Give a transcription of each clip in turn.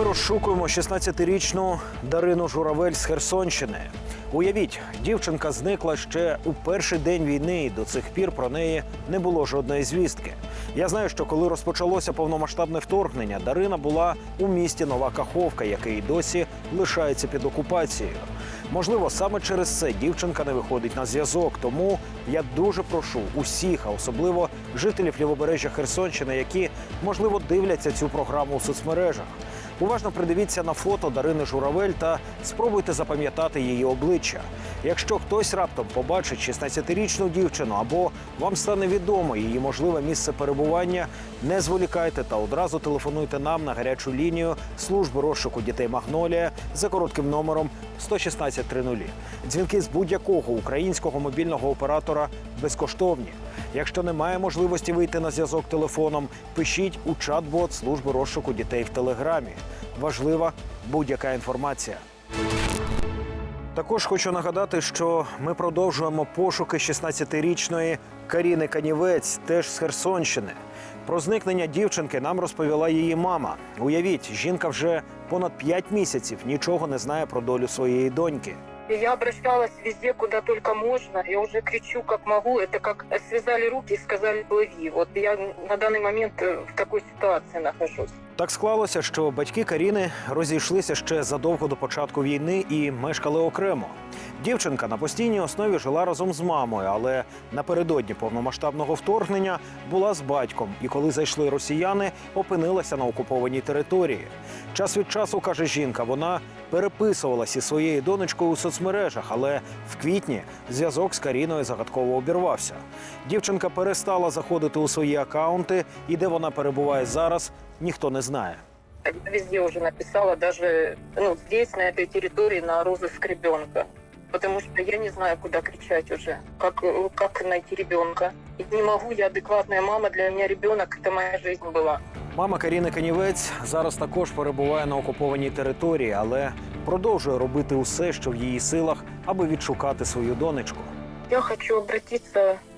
Ми розшукуємо 16-річну Дарину Журавель з Херсонщини. Уявіть, дівчинка зникла ще у перший день війни, і до цих пір про неї не було жодної звістки. Я знаю, що коли розпочалося повномасштабне вторгнення, Дарина була у місті Нова Каховка, який досі лишається під окупацією. Можливо, саме через це дівчинка не виходить на зв'язок. Тому я дуже прошу усіх, а особливо жителів лівобережжя Херсонщини, які можливо дивляться цю програму у соцмережах. Уважно придивіться на фото Дарини Журавель та спробуйте запам'ятати її обличчя. Якщо хтось раптом побачить 16-річну дівчину або вам стане відомо її можливе місце перебування, не зволікайте та одразу телефонуйте нам на гарячу лінію служби розшуку дітей Магнолія за коротким номером 11630. Дзвінки з будь-якого українського мобільного оператора безкоштовні. Якщо немає можливості вийти на зв'язок телефоном, пишіть у чат-бот служби розшуку дітей в телеграмі. Важлива будь-яка інформація. Також хочу нагадати, що ми продовжуємо пошуки 16-річної Каріни Канівець, теж з Херсонщини. Про зникнення дівчинки нам розповіла її мама. Уявіть, жінка вже понад 5 місяців нічого не знає про долю своєї доньки. И Я обращалась везде, куда только можно. Я уже кричу, как могу. Это как связали руки и сказали плыви. Вот я на данный момент э, в такой ситуации нахожусь. Так склалося, що батьки Каріни розійшлися ще задовго до початку війни і мешкали окремо. Дівчинка на постійній основі жила разом з мамою, але напередодні повномасштабного вторгнення була з батьком. І коли зайшли росіяни, опинилася на окупованій території. Час від часу каже жінка, вона переписувалася із своєю донечкою у соцмережах, але в квітні зв'язок з Каріною загадково обірвався. Дівчинка перестала заходити у свої акаунти, і де вона перебуває зараз, ніхто не знає. Везде уже написала, даже ну, здесь, на этой территории, на розыск ребенка Потому что я не знаю, куда кричать уже, как, э, как найти ребенка. И не могу, я адекватная мама, для меня ребенок это моя жизнь была. Мама Каріни Канівець зараз також перебуває на окупованій території, але продовжує робити усе, що в її силах, аби відшукати свою донечку. Я хочу обратиться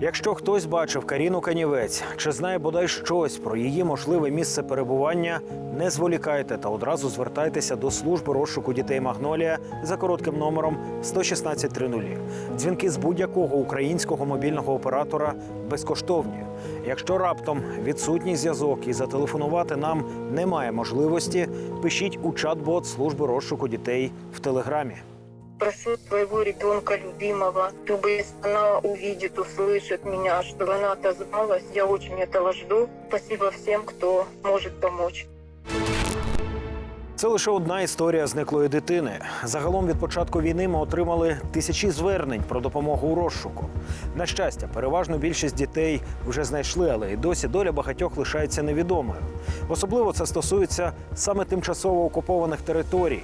Якщо хтось бачив Каріну Канівець чи знає бодай щось про її можливе місце перебування, не зволікайте та одразу звертайтеся до служби розшуку дітей Магнолія за коротким номером 11630. Дзвінки з будь-якого українського мобільного оператора безкоштовні. Якщо раптом відсутній зв'язок і зателефонувати нам немає можливості, пишіть у чат-бот служби розшуку дітей в телеграмі Прошу своего ребенка любимого, чтобы если она увидит, услышит меня, чтобы она отозвалась. Я очень этого жду. Спасибо всем, кто может помочь. Це лише одна історія зниклої дитини. Загалом від початку війни ми отримали тисячі звернень про допомогу у розшуку. На щастя, переважну більшість дітей вже знайшли, але і досі доля багатьох лишається невідомою. Особливо це стосується саме тимчасово окупованих територій,